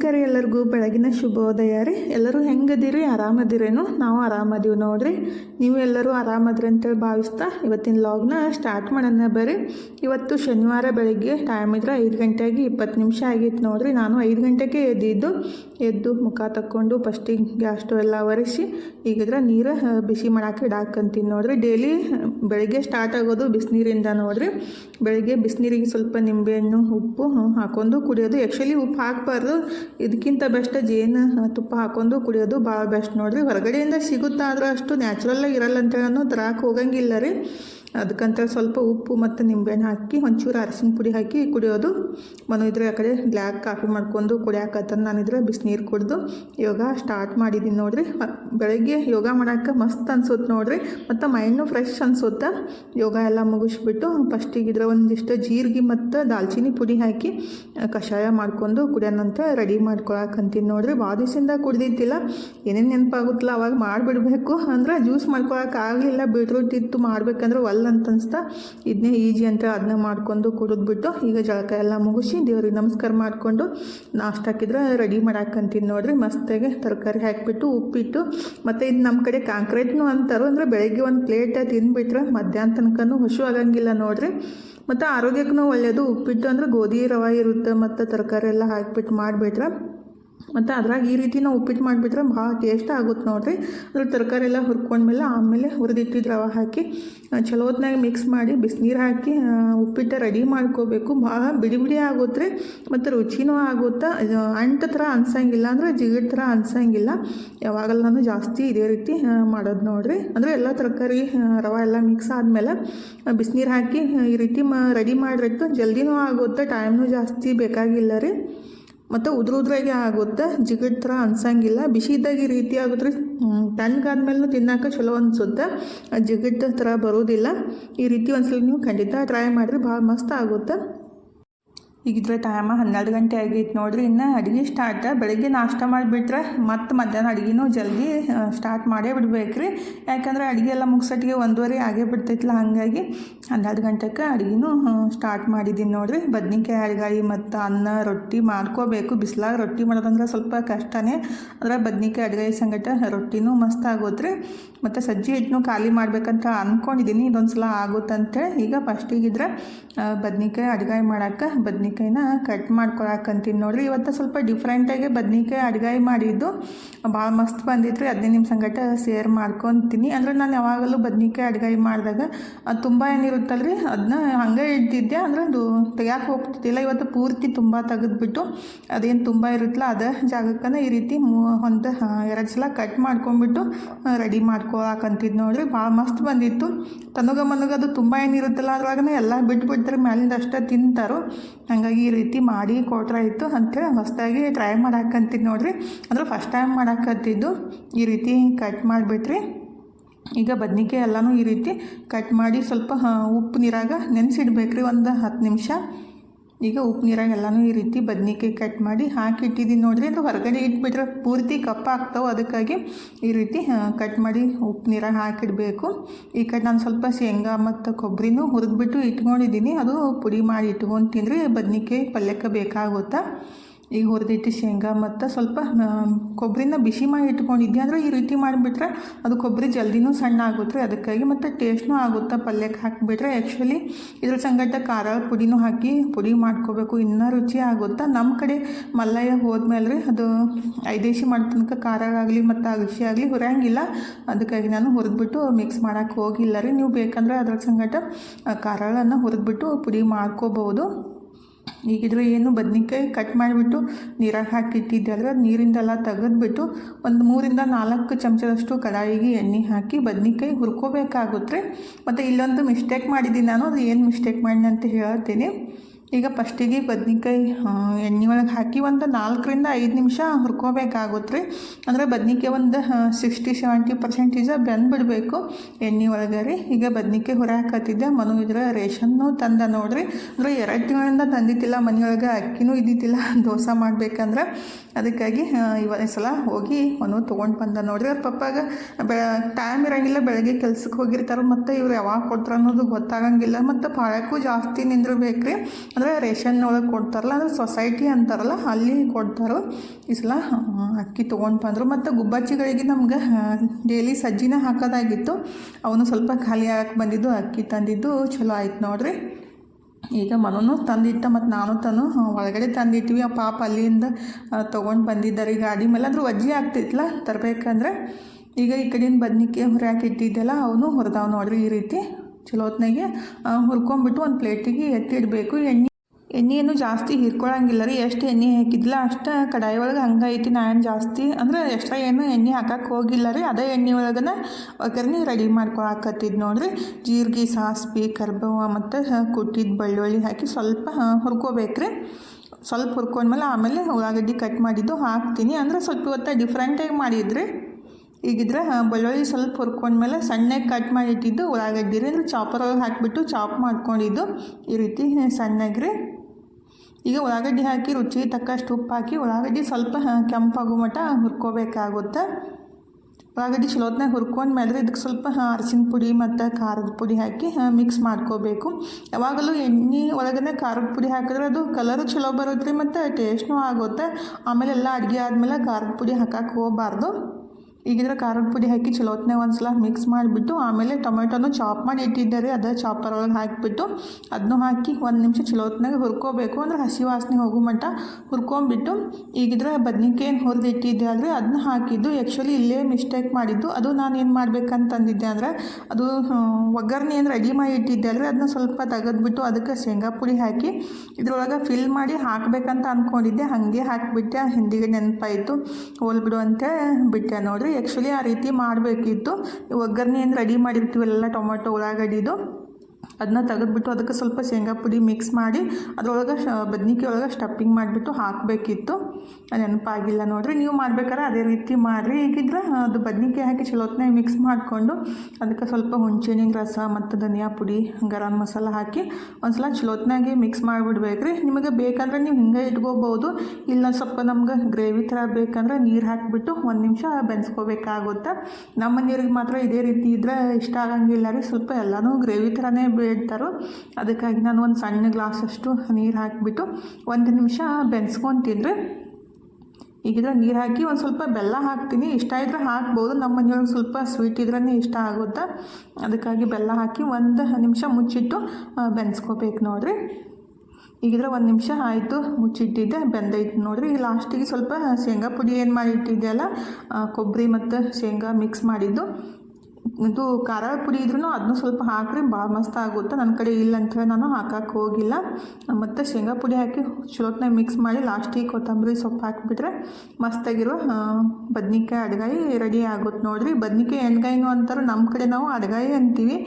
ನಮಸ್ಕಾರ ಎಲ್ಲರಿಗೂ. ಬೆಳಗಿನ ಶುಭೋದಯ ರೀ ಎಲ್ಲರೂ ಹೆಂಗದಿರಿ? ಆರಾಮದಿರೇನು ನಾವು ಆರಾಮದೀವಿ ನೋಡ್ರಿ. ನೀವು ಎಲ್ಲರೂ ಆರಾಮದ್ರಿ ಅಂತೇಳಿ ಭಾವಿಸ್ತಾ ಇವತ್ತಿನ ಲಾಗ್ನ ಸ್ಟಾರ್ಟ್ ಮಾಡೋಣ ಬರ್ರಿ. ಇವತ್ತು ಶನಿವಾರ ಬೆಳಗ್ಗೆ ಟೈಮ್ ಇದ್ರೆ ಐದು ಗಂಟೆಗೆ ಇಪ್ಪತ್ತು ನಿಮಿಷ ಆಗಿತ್ತು ನೋಡ್ರಿ. ನಾನು ಐದು ಗಂಟೆಗೆ ಎದ್ದಿದ್ದು. ಎದ್ದು ಮುಖ ತಕ್ಕೊಂಡು ಫಸ್ಟಿಗೆ ಗ್ಯಾಸ್ ಎಲ್ಲ ಒರೆಸಿ, ಈಗಿದ್ರೆ ನೀರು ಬಿಸಿ ಮಾಡಕ್ಕೆ ಇಡಾಕಂತೀನಿ ನೋಡ್ರಿ. ಡೈಲಿ ಬೆಳಗ್ಗೆ ಸ್ಟಾರ್ಟ್ ಆಗೋದು ಬಿಸಿನೀರಿಂದ ನೋಡ್ರಿ. ಬೆಳಗ್ಗೆ ಬಿಸಿನೀರಿಗೆ ಸ್ವಲ್ಪ ನಿಂಬೆಹಣ್ಣು ಉಪ್ಪು ಹಾಕೊಂಡು ಕುಡಿಯೋದು. ಆ್ಯಕ್ಚುಲಿ ಉಪ್ಪು ಹಾಕಬಾರ್ದು. ಇದಕ್ಕಿಂತ ಬೆಸ್ಟ್ ಜೇನು ತುಪ್ಪ ಹಾಕೊಂಡು ಕುಡಿಯೋದು ಭಾಳ ಬೆಸ್ಟ್ ನೋಡಿರಿ. ಹೊರಗಡೆಯಿಂದ ಸಿಗುತ್ತಾ ಆದರೂ ಅಷ್ಟು ನ್ಯಾಚುರಲ್ಲಾಗಿ ಇರಲ್ಲ ಅಂತ ಅನ್ನೋ ತರಕ್ಕೆ ಹೋಗಂಗಿಲ್ಲ ರೀ. ಅದಕ್ಕಂತ ಸ್ವಲ್ಪ ಉಪ್ಪು ಮತ್ತು ನಿಂಬೆಹಣ್ಣು ಹಾಕಿ, ಒಂಚೂರು ಅರಿಶಿನ ಪುಡಿ ಹಾಕಿ ಕುಡಿಯೋದು. ಮನು ಇದ್ರೆ ಆ ಕಡೆ ಬ್ಲ್ಯಾಕ್ ಕಾಫಿ ಮಾಡ್ಕೊಂಡು ಕುಡಿಯಾಕತ್ತ ನಾನಿದ್ರೆ ಬಿಸಿನೀರು ಕುಡಿದು ಯೋಗ ಸ್ಟಾರ್ಟ್ ಮಾಡಿದ್ದೀನಿ ನೋಡ್ರಿ. ಬೆಳಗ್ಗೆ ಯೋಗ ಮಾಡಕ್ಕೆ ಮಸ್ತ್ ಅನ್ಸುತ್ತೆ ನೋಡ್ರಿ. ಮತ್ತು ಮೈಂಡು ಫ್ರೆಶ್ ಅನ್ಸುತ್ತೆ ಯೋಗ ಎಲ್ಲ ಮುಗಿಸ್ಬಿಟ್ಟು ಫಸ್ಟಿಗೆ ಇದ್ರೆ ಒಂದಿಷ್ಟು ಜೀರಿಗೆ ಮತ್ತು ದಾಲ್ಚಿನ್ನಿ ಪುಡಿ ಹಾಕಿ ಕಷಾಯ ಮಾಡ್ಕೊಂಡು ಕುಡಿಯೋಣಂತ ರೆಡಿ ಮಾಡ್ಕೊಳಕಂತೀನಿ ನೋಡ್ರಿ. ಭಾಳ ದಿವಸದಿಂದ ಕುಡ್ದಿದ್ದಿಲ್ಲ. ಏನೇನು ನೆನಪಾಗುತ್ತಲ್ಲ, ಅವಾಗ ಮಾಡಿಬಿಡ್ಬೇಕು. ಅಂದ್ರೆ ಜ್ಯೂಸ್ ಮಾಡ್ಕೊಳಕ್ಕಾಗಲಿಲ್ಲ ಬೀಟ್ರೂಟ್ ಇತ್ತು, ಮಾಡ್ಬೇಕಂದ್ರೆ ಒಲ್ಲ ಅಂತ ಅನ್ಸ್ತಾ ಇದನ್ನೇ ಈಜಿ ಅಂತ ಅದನ್ನ ಮಾಡ್ಕೊಂಡು ಕುಡಿದ್ಬಿಟ್ಟು ಈಗ ಜಳಕ ಎಲ್ಲ ಮುಗಿಸಿ ದೇವ್ರಿಗೆ ನಮಸ್ಕಾರ ಮಾಡಿಕೊಂಡು ನಾಷ್ಟ ಹಾಕಿದ್ರೆ ರೆಡಿ ಮಾಡಾಕಂತೀನಿ ನೋಡ್ರಿ. ಮಸ್ತಾಗಿ ತರಕಾರಿ ಹಾಕಿಬಿಟ್ಟು, ಉಪ್ಪಿಟ್ಟು, ಮತ್ತು ಇದು ನಮ್ಮ ಕಡೆ ಕಾಂಕ್ರೀಟ್ನು ಅಂತಾರೋ, ಅಂದರೆ ಬೆಳಗ್ಗೆ ಒಂದು ಪ್ಲೇಟ್ ತಿನ್ಬಿಟ್ರೆ ಮಧ್ಯಾಹ್ನ ತನಕನೂ ಹಸು ಆಗಂಗಿಲ್ಲ ನೋಡ್ರಿ. ಮತ್ತು ಆರೋಗ್ಯಕ್ಕೂ ಒಳ್ಳೆಯದು ಉಪ್ಪಿಟ್ಟು ಅಂದ್ರೆ ಗೋಧಿ ರವೆ ಇರುತ್ತೆ, ಮತ್ತು ತರಕಾರಿ ಎಲ್ಲ ಹಾಕಿಬಿಟ್ಟು ಮಾಡಿಬಿಟ್ರೆ ಮತ್ತು ಅದ್ರಾಗ ಈ ರೀತಿ ನಾವು ಉಪ್ಪಿಟ್ಟು ಮಾಡಿಬಿಟ್ರೆ ಭಾಳ ಟೇಸ್ಟ್ ಆಗುತ್ತೆ ನೋಡಿರಿ. ಅದ್ರ ತರಕಾರಿ ಎಲ್ಲ ಹುರ್ಕೊಂಡ್ಮೇಲೆ ಆಮೇಲೆ ಹುರಿದಿಟ್ಟಿದ್ದು ರವೆ ಹಾಕಿ ಚಲೋತ್ನಾಗ ಮಿಕ್ಸ್ ಮಾಡಿ ಬಿಸಿನೀರು ಹಾಕಿ ಉಪ್ಪಿಟ್ಟು ರೆಡಿ ಮಾಡ್ಕೋಬೇಕು. ಭಾಳ ಬಿಡಿ ಬಿಡಿ ಆಗುತ್ತೆ ಮತ್ತು ರುಚಿನೂ ಆಗುತ್ತೆ ಅಂಟು ಥರ ಅನ್ಸಂಗಿಲ್ಲ ಅಂದರೆ ಜಿಗಿಡ್ ಥರ ಅನ್ಸಂಗಿಲ್ಲ. ಯಾವಾಗಲ್ಲ ನಾನು ಜಾಸ್ತಿ ಇದೇ ರೀತಿ ಮಾಡೋದು ನೋಡಿರಿ. ಅಂದರೆ ಎಲ್ಲ ತರಕಾರಿ ರವೆ ಎಲ್ಲ ಮಿಕ್ಸ್ ಆದಮೇಲೆ ಬಿಸಿನೀರು ಹಾಕಿ ಈ ರೀತಿ ಮ ರೆಡಿ ಮಾಡಿರಟ್ಟು ಜಲ್ದಿನೂ ಆಗುತ್ತೆ ಟೈಮ್ನೂ ಜಾಸ್ತಿ ಬೇಕಾಗಿಲ್ಲ ರೀ. ಮತ್ತು ಉದ್ರ ಉದ್ರಾಗೆ ಆಗುತ್ತೆ, ಜಿಗಟ್ ಥರ ಅನ್ಸಂಗಿಲ್ಲ. ಈ ರೀತಿ ಆಗುತ್ತೆ ತಣ್ಣಗಾದ್ಮೇಲೆ ತಿನ್ನೋಕೆ ಚಲೋ ಅನಿಸುತ್ತೆ. ಜಿಗಟ್ ಥರ ಬರೋದಿಲ್ಲ. ಈ ರೀತಿ ಒಂದ್ಸಲ ನೀವು ಖಂಡಿತ ಟ್ರೈ ಮಾಡಿರಿ ಭಾಳ ಮಸ್ತ್ ಆಗುತ್ತೆ. ಈಗಿದ್ರೆ ಟೈಮ ಹನ್ನೆರಡು ಗಂಟೆ ಆಗೈತೆ ನೋಡ್ರಿ. ಇನ್ನು ಅಡುಗೆ ಸ್ಟಾರ್ಟ್ ಬೆಳಗ್ಗೆ ನಾಷ್ಟ ಮಾಡಿಬಿಟ್ರೆ ಮತ್ತೆ ಮಧ್ಯಾಹ್ನ ಅಡುಗೆನೂ ಜಲ್ದಿ ಸ್ಟಾರ್ಟ್ ಮಾಡೇ ಬಿಡ್ಬೇಕ್ರಿ. ಯಾಕಂದ್ರೆ ಅಡುಗೆ ಎಲ್ಲ ಮುಗ್ಸಟ್ಟಿಗೆ ಒಂದೂವರೆ ಆಗೇ ಬಿಡ್ತೈತಲ್ಲ ಹಾಗಾಗಿ ಹನ್ನೆರಡು ಗಂಟೆಗೆ ಅಡುಗೆನೂ ಸ್ಟಾರ್ಟ್ ಮಾಡಿದ್ದೀನಿ ನೋಡ್ರಿ. ಬದ್ನಿಕಾಯಿ ಅಡ್ಗಾಯಿ ಮತ್ತು ಅನ್ನ ರೊಟ್ಟಿ ಮಾಡ್ಕೋಬೇಕು. ಬಿಸಿಲಾಗ ರೊಟ್ಟಿ ಮಾಡೋದಂದ್ರೆ ಸ್ವಲ್ಪ ಕಷ್ಟನೇ. ಅದರ ಬದ್ನಿಕಾಯಿ ಅಡ್ಗಾಯಿ ಸಂಗಟ ರೊಟ್ಟಿನೂ ಮಸ್ತ್ ಆಗೋತ್ರಿ. ಮತ್ತು ಸಜ್ಜಿ ಹಿಟ್ಟನ್ನು ಖಾಲಿ ಮಾಡ್ಬೇಕಂತ ಅಂದ್ಕೊಂಡಿದ್ದೀನಿ ಇದೊಂದು ಸಲ ಆಗುತ್ತಂತೇಳಿ. ಈಗ ಫಸ್ಟಿಗಿದ್ರೆ ಬದ್ನಿಕಾಯಿ ಅಡ್ಗಾಯಿ ಮಾಡಕ್ಕೆ ಬದ್ನಿಕಾಯಿನ ಕಟ್ ಮಾಡ್ಕೊಳಕಂತೀನಿ ನೋಡಿರಿ. ಇವತ್ತು ಸ್ವಲ್ಪ ಡಿಫ್ರೆಂಟಾಗಿ ಬದ್ನಿಕಾಯಿ ಅಡ್ಗಾಯಿ ಮಾಡಿದ್ದು. ಭಾಳ ಮಸ್ತ್ ಬಂದಿತ್ತು ರೀ ಅದನ್ನೇ ನಿಮ್ಮ ಸಂಗಟ ಶೇರ್ ಮಾಡ್ಕೊತೀನಿ. ಅಂದ್ರೆ ನಾನು ಯಾವಾಗಲೂ ಬದ್ನಿಕಾಯಿ ಅಡ್ಗಾಯಿ ಮಾಡಿದಾಗ, ಅದು ತುಂಬ ಏನಿರುತ್ತಲ್ಲ ರೀ ಅದನ್ನ ಹಂಗೆ ಇಡ್ತಿದ್ದೆ. ಅಂದ್ರೆ ಅದು ತೆಗ್ಯಾಕೆ ಹೋಗ್ತಿದ್ದಿಲ್ಲ. ಇವತ್ತು ಪೂರ್ತಿ ತುಂಬ ತೆಗೆದ್ಬಿಟ್ಟು ಅದೇನು ತುಂಬ ಇರುತ್ತಲ್ಲ, ಅದೇ ಜಾಗಕ್ಕನ ಈ ರೀತಿ ಮೂ, ಒಂದು ಎರಡು ಸಲ ಕಟ್ ಮಾಡ್ಕೊಂಡ್ಬಿಟ್ಟು ರೆಡಿ ಮಾಡ್ಕೊಳಕಂತಿದ್ದು ನೋಡಿರಿ. ಭಾಳ ಮಸ್ತ್ ಬಂದಿತ್ತು. ತನಗ ಮನಗ ಅದು ತುಂಬ ಏನಿರುತ್ತಲ್ಲ ಅದ್ರೊಳಗೆ ಎಲ್ಲ ಬಿಟ್ಬಿಟ್ರೆ ಮ್ಯಾಲಿಂದ ಅಷ್ಟೇ ತಿಂತಾರೋ. ಹಾಗಾಗಿ ಈ ರೀತಿ ಮಾಡಿ ಕೊಟ್ರಾಯಿತು ಅಂಥೇಳಿ ಹೊಸದಾಗಿ ಟ್ರೈ ಮಾಡಾಕಂತಿದ್ದು ನೋಡಿರಿ. ಅಂದ್ರೆ ಫಸ್ಟ್ ಟೈಮ್ ಮಾಡಾಕತ್ತಿದ್ದು ಈ ರೀತಿ ಕಟ್ ಮಾಡಿಬಿಟ್ರಿ. ಈಗ ಬದ್ನಿಕಾಯಿ ಎಲ್ಲನೂ ಈ ರೀತಿ ಕಟ್ ಮಾಡಿ ಸ್ವಲ್ಪ ಉಪ್ಪು ನೀರಾಗ ನೆನೆಸಿಡ್ಬೇಕ್ರಿ ಒಂದು ಹತ್ತು ನಿಮಿಷ. ಈಗ ಉಪ್ಪು ನೀರಾಗ ಎಲ್ಲನೂ ಈ ರೀತಿ ಬದ್ನಿಕಾಯಿ ಕಟ್ ಮಾಡಿ ಹಾಕಿ ಇಟ್ಟಿದ್ದೀನಿ ನೋಡಿರಿ. ಅದು ಹೊರಗಡೆ ಇಟ್ಬಿಟ್ರೆ ಪೂರ್ತಿ ಕಪ್ಪ ಆಗ್ತಾವೆ. ಅದಕ್ಕಾಗಿ ಈ ರೀತಿ ಕಟ್ ಮಾಡಿ ಉಪ್ಪು ನೀರಾಗ ಹಾಕಿಡಬೇಕು. ಈ ಕಡೆ ನಾನು ಸ್ವಲ್ಪ ಶೇಂಗಾ ಮತ್ತು ಕೊಬ್ಬರಿನೂ ಹುರಿದ್ಬಿಟ್ಟು ಇಟ್ಕೊಂಡಿದ್ದೀನಿ ಅದು ಪುಡಿ ಮಾಡಿ ಇಟ್ಕೊಂಡು ತಿಂದರೆ ಬದ್ನಿಕಾಯಿ ಪಲ್ಯಕ್ಕೆ ಬೇಕಾಗುತ್ತಾ? ಈಗ ಹುರಿದಿಟ್ಟು ಶೇಂಗಾ ಮತ್ತು ಸ್ವಲ್ಪ ಕೊಬ್ಬರಿನ ಬಿಸಿ ಮಾಡಿ ಇಟ್ಕೊಂಡಿದ್ದೆ ಅಂದರೆ ಈ ರೀತಿ ಮಾಡಿಬಿಟ್ರೆ ಅದು ಕೊಬ್ಬರಿ ಜಲ್ದಿನೂ ಸಣ್ಣ ಆಗುತ್ತೆ ಅದಕ್ಕಾಗಿ ಮತ್ತು ಟೇಸ್ಟ್ನೂ ಆಗುತ್ತೆ ಪಲ್ಯಕ್ಕೆ ಹಾಕಿಬಿಟ್ರೆ ಆ್ಯಕ್ಚುಲಿ ಇದ್ರ ಸಂಗಟ ಖಾರ ಪುಡಿನೂ ಹಾಕಿ ಪುಡಿ ಮಾಡ್ಕೋಬೇಕು, ಇನ್ನೂ ರುಚಿ ಆಗುತ್ತೆ. ನಮ್ಮ ಕಡೆ ಮಲ್ಲಯ್ಯ ಹೋದ್ಮೇಲೆ ರೀ ಅದು ಐದೇಶಿ ಮಾಡೋ ತನಕ ಖಾರ ಆಗಲಿ ಮತ್ತು ಅಗಸಿ ಆಗಲಿ ಹುರಿಯಂಗಿಲ್ಲ. ಅದಕ್ಕಾಗಿ ನಾನು ಹುರಿದ್ಬಿಟ್ಟು ಮಿಕ್ಸ್ ಮಾಡೋಕ್ಕೆ ಹೋಗಿಲ್ಲ ರೀ. ನೀವು ಬೇಕಂದರೆ ಅದ್ರ ಸಂಗಟ ಖಾರಗಳನ್ನು ಹುರಿದ್ಬಿಟ್ಟು ಪುಡಿ ಮಾಡ್ಕೋಬೋದು. ಈಗಿದ್ರೆ ಏನು ಬದ್ನಿಕಾಯಿ ಕಟ್ ಮಾಡಿಬಿಟ್ಟು ನೀರಾಗ ಹಾಕಿಟ್ಟಿದ್ದೆ. ಅದ್ರೆ ನೀರಿಂದೆಲ್ಲ ತೆಗೆದ್ಬಿಟ್ಟು ಒಂದು ಮೂರಿಂದ ನಾಲ್ಕು ಚಮಚದಷ್ಟು ಕಡಾಯಿಗೆ ಎಣ್ಣೆ ಹಾಕಿ ಬದ್ನಿಕಾಯಿ ಹುರ್ಕೋಬೇಕಾಗುತ್ತೆ. ಮತ್ತು ಇಲ್ಲೊಂದು ಮಿಸ್ಟೇಕ್ ಮಾಡಿದ್ದೀನಿ ನಾನು. ಅದು ಏನು ಮಿಸ್ಟೇಕ್ ಮಾಡಿದೆ ಅಂತ ಹೇಳ್ತೀನಿ. ಈಗ ಫಸ್ಟಿಗೆ ಬದ್ನಿಕಾಯಿ ಎಣ್ಣೆ ಒಳಗೆ ಹಾಕಿ ಒಂದು ನಾಲ್ಕರಿಂದ ಐದು ನಿಮಿಷ ಹುರ್ಕೋಬೇಕಾಗುತ್ತೆ ರೀ. ಅಂದರೆ ಬದ್ನಿಕಾಯಿ ಒಂದು ಸಿಕ್ಸ್ಟಿ ಸೆವೆಂಟಿ ಪರ್ಸೆಂಟೇಜ ಬೆಂದ್ಬಿಡಬೇಕು ಎಣ್ಣೆ ಒಳಗೆ ರೀ. ಈಗ ಬದ್ನಿಕಾಯಿ ಹುರಾಕತ್ತಿದ್ದೆ ಮನು ಇದ್ರೆ ರೇಷನ್ನು ತಂದ ನೋಡ್ರಿ. ಅಂದರೆ ಎರಡು ತಿಂಗಳಿಂದ ತಂದಿತ್ತಿಲ್ಲ ಮನೆಯೊಳಗೆ ಅಕ್ಕಿನೂ ಇದ್ದಿದ್ದಿಲ್ಲ ದೋಸೆ ಮಾಡಬೇಕಂದ್ರೆ. ಅದಕ್ಕಾಗಿ ಇವತ್ತು ಸಲ ಹೋಗಿ ಮನು ತೊಗೊಂಡು ಬಂದ ನೋಡ್ರಿ. ಅವ್ರ ಪಪ್ಪಾಗ ಬೆ ಟೈಮ್ ಇರೋಂಗಿಲ್ಲ, ಬೆಳಗ್ಗೆ ಕೆಲ್ಸಕ್ಕೆ ಹೋಗಿರ್ತಾರೆ, ಮತ್ತು ಇವ್ರು ಯಾವಾಗ ಕೊಡ್ತಾರೆ ಅನ್ನೋದು ಗೊತ್ತಾಗಂಗಿಲ್ಲ, ಮತ್ತು ಭಾಳಕ್ಕೂ ಜಾಸ್ತಿ ನಿಂದಿರ್ಬೇಕು ರೀ ಅಂದರೆ ರೇಷನ್ ಒಳಗೆ ಕೊಡ್ತಾರಲ್ಲ, ಅಂದರೆ ಸೊಸೈಟಿ ಅಂತಾರಲ್ಲ, ಅಲ್ಲಿ ಕೊಡ್ತಾರೆ ಈ ಸಲ ಅಕ್ಕಿ ತೊಗೊಂಡು ಬಂದರು. ಮತ್ತು ಗುಬ್ಬಚ್ಚಿಗಳಿಗೆ ನಮ್ಗೆ ಡೈಲಿ ಸಜ್ಜಿನ ಹಾಕೋದಾಗಿತ್ತು. ಅವನು ಸ್ವಲ್ಪ ಖಾಲಿ ಆಗಕ್ಕೆ ಬಂದಿದ್ದು, ಅಕ್ಕಿ ತಂದಿದ್ದು. ಚಲೋ ಆಯ್ತು ನೋಡ್ರಿ. ಈಗ ಮನೂ ತಂದಿಟ್ಟ, ಮತ್ತು ನಾನು ತಾನು ಒಳಗಡೆ ತಂದಿಟ್ವಿ. ಆ ಪಾಪ ಅಲ್ಲಿಂದ ತೊಗೊಂಡು ಬಂದಿದ್ದಾರೆ. ಗಾಡಿ ಮೇಲೆ ಅಂದ್ರೆ ವಜ್ಜಿ ಆಗ್ತಿತ್ತಲ್ಲ ತರಬೇಕಂದ್ರೆ. ಈಗ ಈ ಕಡೆಯಿಂದ ಬದ್ನಿಕಾಯಿ ಹುರಿಯಾಕೆ ಇಟ್ಟಿದ್ದೆಲ್ಲ, ಅವನು ಹುರಿದಾವ್ ನೋಡ್ರಿ ಈ ರೀತಿ. ಚಲೋ ಹೊತ್ನಾಗೆ ಹುರ್ಕೊಂಬಿಟ್ಟು ಒಂದು ಪ್ಲೇಟಿಗೆ ಎತ್ತಿಡಬೇಕು ಎಣ್ಣೆ ಎಣ್ಣೆಯನ್ನು ಜಾಸ್ತಿ ಹೀರ್ಕೊಳಂಗಿಲ್ಲ ರೀ ಎಷ್ಟು ಎಣ್ಣೆ ಹಾಕಿದ್ಲ ಅಷ್ಟು ಕಡಾಯಿ ಒಳಗೆ ಹಂಗೆ ಐತಿ ನಾ ಏನು ಜಾಸ್ತಿ, ಅಂದ್ರೆ ಎಕ್ಸ್ಟ್ರಾ ಏನು ಎಣ್ಣೆ ಹಾಕಕ್ಕೆ ಹೋಗಿಲ್ಲ ರೀ ಅದೇ ಎಣ್ಣೆ ಒಳಗನ ಒಗ್ಗರಣೆ ರೆಡಿ ಮಾಡ್ಕೊಳಕತ್ತಿದ್ ನೋಡಿರಿ. ಜೀರಿಗೆ, ಸಾಸ್ವೆ, ಕರ್ಬೇವು ಮತ್ತು ಕುಟ್ಟಿದ ಬೆಳ್ಳುಳ್ಳಿ ಹಾಕಿ ಸ್ವಲ್ಪ ಹುರ್ಕೋಬೇಕ್ರಿ. ಸ್ವಲ್ಪ ಹುರ್ಕೊಂಡ್ಮೇಲೆ ಆಮೇಲೆ ಉಳ್ಳಾಗಡ್ಡಿ ಕಟ್ ಮಾಡಿದ್ದು ಹಾಕ್ತೀನಿ, ಅಂದರೆ ಸ್ವಲ್ಪ ಇವತ್ತು ಡಿಫ್ರೆಂಟಾಗಿ ಮಾಡಿದ್ರಿ. ಈಗಿದ್ರೆ ಬೆಳ್ಳುಳ್ಳಿ ಸ್ವಲ್ಪ ಹುರ್ಕೊಂಡ್ಮೇಲೆ ಸಣ್ಣಗೆ ಕಟ್ ಮಾಡಿಟ್ಟಿದ್ದು ಉಳ್ಳಾಗಡ್ಡಿ ರೀ ಅಂದ್ರೆ ಚಾಪರ್ ಒಳಗೆ ಹಾಕಿಬಿಟ್ಟು ಚಾಪ್ ಮಾಡ್ಕೊಂಡಿದ್ದು, ಈ ರೀತಿ ಸಣ್ಣಗೆ ರೀ ಈಗ ಉಳ್ಳಾಗಡ್ಡಿ ಹಾಕಿ ರುಚಿಗೆ ತಕ್ಕಷ್ಟು ಉಪ್ಪು ಹಾಕಿ ಉಳ್ಳಾಗಡ್ಡಿ ಸ್ವಲ್ಪ ಕೆಂಪಾಗೋ ಮಟ್ಟ ಹುರ್ಕೋಬೇಕಾಗುತ್ತೆ. ಉಳ್ಳಾಗಡ್ಡಿ ಚಲೋತ್ನಾಗ ಹುರ್ಕೊಂಡ್ಮೇಲೆ ಇದಕ್ಕೆ ಸ್ವಲ್ಪ ಅರಸಿನ ಪುಡಿ ಮತ್ತು ಖಾರದ ಪುಡಿ ಹಾಕಿ ಮಿಕ್ಸ್ ಮಾಡ್ಕೋಬೇಕು. ಯಾವಾಗಲೂ ಎಣ್ಣೆ ಒಳಗನೆ ಖಾರದ ಪುಡಿ ಹಾಕಿದ್ರೆ ಅದು ಕಲರು ಚಲೋ ಬರುತ್ತೆ ರೀ ಮತ್ತು ಟೇಸ್ಟ್ನೂ ಆಗುತ್ತೆ. ಆಮೇಲೆ ಎಲ್ಲ ಅಡುಗೆ ಆದಮೇಲೆ ಖಾರದ ಪುಡಿ ಹಾಕಕ್ಕೆ ಹೋಗಬಾರ್ದು. ಈಗಿದ್ರೆ ಖಾರದ ಪುಡಿ ಹಾಕಿ ಚಲೋತ್ನೇ ಒಂದ್ಸಲ ಮಿಕ್ಸ್ ಮಾಡಿಬಿಟ್ಟು, ಆಮೇಲೆ ಟೊಮೆಟೊನು ಚಾಪ್ ಮಾಡಿ ಇಟ್ಟಿದ್ದಾರೆ. ಅದೇ ಚಾಪರ್ ಒಳಗೆ ಹಾಕಿಬಿಟ್ಟು ಅದನ್ನು ಹಾಕಿ ಒಂದು ನಿಮಿಷ ಚಲೋತ್ನಾಗ ಹುರ್ಕೋಬೇಕು. ಅಂದ್ರೆ ಹಸಿ ವಾಸನೆ ಹೋಗೋ ಮಟ್ಟ ಹುರ್ಕೊಂಬಿಟ್ಟು ಈಗಿದ್ರೆ ಬದ್ನಿಕಾಯಿ ಹುರಿದು ಇಟ್ಟಿದ್ದೆ ಆದರೆ ಅದನ್ನ ಹಾಕಿದ್ದು. ಆ್ಯಕ್ಚುಲಿ ಇಲ್ಲೇ ಮಿಸ್ಟೇಕ್ ಮಾಡಿದ್ದು. ಅದು ನಾನು ಏನು ಮಾಡಬೇಕಂತಂದಿದ್ದೆ ಅಂದರೆ, ಅದು ಒಗ್ಗರಣೆ ಏನು ರೆಡಿ ಮಾಡಿ ಇಟ್ಟಿದ್ದೆ ಆದರೆ ಅದನ್ನ ಸ್ವಲ್ಪ ತೆಗೆದ್ಬಿಟ್ಟು ಅದಕ್ಕೆ ಶೇಂಗಾ ಪುಡಿ ಹಾಕಿ ಇದ್ರೊಳಗೆ ಫಿಲ್ ಮಾಡಿ ಹಾಕಬೇಕಂತ ಅಂದ್ಕೊಂಡಿದ್ದೆ ಹಾಗೆ ಹಾಕಿಬಿಟ್ಟೆ. ಹಿಂದಿಗೆ ನೆನಪಾಯಿತು. ಹೋಲ್ಬಿಡು ಅಂತ ಬಿಟ್ಟೆ ನೋಡ್ರಿ. ಆ್ಯಕ್ಚುಲಿ ಆ ರೀತಿ ಮಾಡಬೇಕಿತ್ತು. ಒಗ್ಗರಣೆ ಏನು ರೆಡಿ ಮಾಡಿರ್ತೀವಲ್ಲ ಟೊಮೊಟೊ ಉಳ್ಳಾಗಡ್ಡಿದು ಅದನ್ನ ತೆಗೆದ್ಬಿಟ್ಟು ಅದಕ್ಕೆ ಸ್ವಲ್ಪ ಶೇಂಗಾ ಪುಡಿ ಮಿಕ್ಸ್ ಮಾಡಿ, ಅದರೊಳಗೆ ಶ, ಬದ್ನಿಕಾಯಿ ಒಳಗೆ ಸ್ಟಫಿಂಗ್ ಮಾಡಿಬಿಟ್ಟು ಹಾಕಬೇಕಿತ್ತು. ನೆನಪಾಗಿಲ್ಲ ನೋಡಿರಿ, ನೀವು ಮಾಡ್ಬೇಕಾದ್ರೆ ಅದೇ ರೀತಿ ಮಾಡಿರಿ. ಈಗಿದ್ರೆ ಅದು ಬದ್ನಿಕಾಯಿ ಹಾಕಿ ಚಲೋತ್ನೇ ಮಿಕ್ಸ್ ಮಾಡಿಕೊಂಡು ಅದಕ್ಕೆ ಸ್ವಲ್ಪ ಹುಣಸೆಹಣ್ಣಿನ ರಸ ಮತ್ತು ಧನಿಯಾ ಪುಡಿ, ಗರಂ ಮಸಾಲ ಹಾಕಿ ಒಂದ್ಸಲ ಚಲೋತ್ನಾಗೆ ಮಿಕ್ಸ್ ಮಾಡಿಬಿಡ್ಬೇಕ್ರಿ. ನಿಮಗೆ ಬೇಕಂದ್ರೆ ನೀವು ಹಿಂಗೆ ಇಟ್ಕೋಬೋದು. ಇಲ್ಲ ಸ್ವಲ್ಪ ನಮ್ಗೆ ಗ್ರೇವಿ ಥರ ಬೇಕಂದ್ರೆ ನೀರು ಹಾಕಿಬಿಟ್ಟು ಒಂದು ನಿಮಿಷ ಬೆನ್ಸ್ಕೋಬೇಕಾಗುತ್ತೆ. ನಮ್ಮ ನೀರಿಗೆ ಮಾತ್ರ ಇದೇ ರೀತಿ ಇದ್ದರೆ ಇಷ್ಟ ಆಗಂಗಿಲ್ಲ ರೀ. ಸ್ವಲ್ಪ ಎಲ್ಲನೂ ಗ್ರೇವಿ ಥರನೇ ಬೇಡ್ತಾರೋ ಅದಕ್ಕಾಗಿ ನಾನು ಒಂದು ಸಣ್ಣ ಗ್ಲಾಸಷ್ಟು ನೀರು ಹಾಕಿಬಿಟ್ಟು ಒಂದು ನಿಮಿಷ ಬೆನ್ಸ್ಕೊಂಡು ರೀ ಈಗಿದ್ರೆ ನೀರು ಹಾಕಿ ಒಂದು ಸ್ವಲ್ಪ ಬೆಲ್ಲ ಹಾಕ್ತೀನಿ. ಇಷ್ಟ ಇದ್ರೆ ಹಾಕ್ಬೋದು. ನಮ್ಮ ಮನೆಯೊಳಗೆ ಸ್ವಲ್ಪ ಸ್ವೀಟ್ ಇದ್ರೇ ಇಷ್ಟ ಆಗುತ್ತೆ. ಅದಕ್ಕಾಗಿ ಬೆಲ್ಲ ಹಾಕಿ ಒಂದು ನಿಮಿಷ ಮುಚ್ಚಿಟ್ಟು ಬೆನ್ಸ್ಕೋಬೇಕು ನೋಡಿರಿ. ಈಗಿದ್ರೆ ಒಂದು ನಿಮಿಷ ಆಯಿತು ಮುಚ್ಚಿಟ್ಟಿದ್ದೆ ಬೆಂದೈತೆ ನೋಡಿರಿ. ಈಗ ಲಾಸ್ಟಿಗೆ ಸ್ವಲ್ಪ ಶೇಂಗಾ ಪುಡಿ ಏನು ಮಾಡಿ ಅಲ್ಲ ಕೊಬ್ಬರಿ ಮತ್ತು ಶೇಂಗಾ ಮಿಕ್ಸ್ ಮಾಡಿದ್ದು. ಇದು ಖಾರ ಪುಡಿ ಇದ್ರೂ ಅದನ್ನು ಸ್ವಲ್ಪ ಹಾಕ್ರಿ, ಭಾಳ ಮಸ್ತ್ ಆಗುತ್ತೆ. ನನ್ನ ಕಡೆ ಇಲ್ಲ ಅಂಥೇಳಿ ನಾನು ಹಾಕಕ್ಕೆ ಹೋಗಿಲ್ಲ. ಮತ್ತು ಶೇಂಗಾ ಪುಡಿ ಹಾಕಿ ಚಲೋತ್ನಾಗ ಮಿಕ್ಸ್ ಮಾಡಿ ಲಾಸ್ಟಿಗೆ ಕೊತ್ತಂಬರಿ ಸೊಪ್ಪು ಹಾಕಿಬಿಟ್ರೆ ಮಸ್ತಾಗಿರೋ ಬದ್ನಿಕಾಯಿ ಅಡ್ಗಾಯಿ ರೆಡಿ ಆಗುತ್ತೆ ನೋಡಿರಿ. ಬದ್ನಿಕಾಯಿ ಎಣ್ಗಾಯಿನು ಅಂತಾರೆ ನಮ್ಮ ಕಡೆ ನಾವು ಅಡ್ಗಾಯಿ ಅಂತೀವಿ.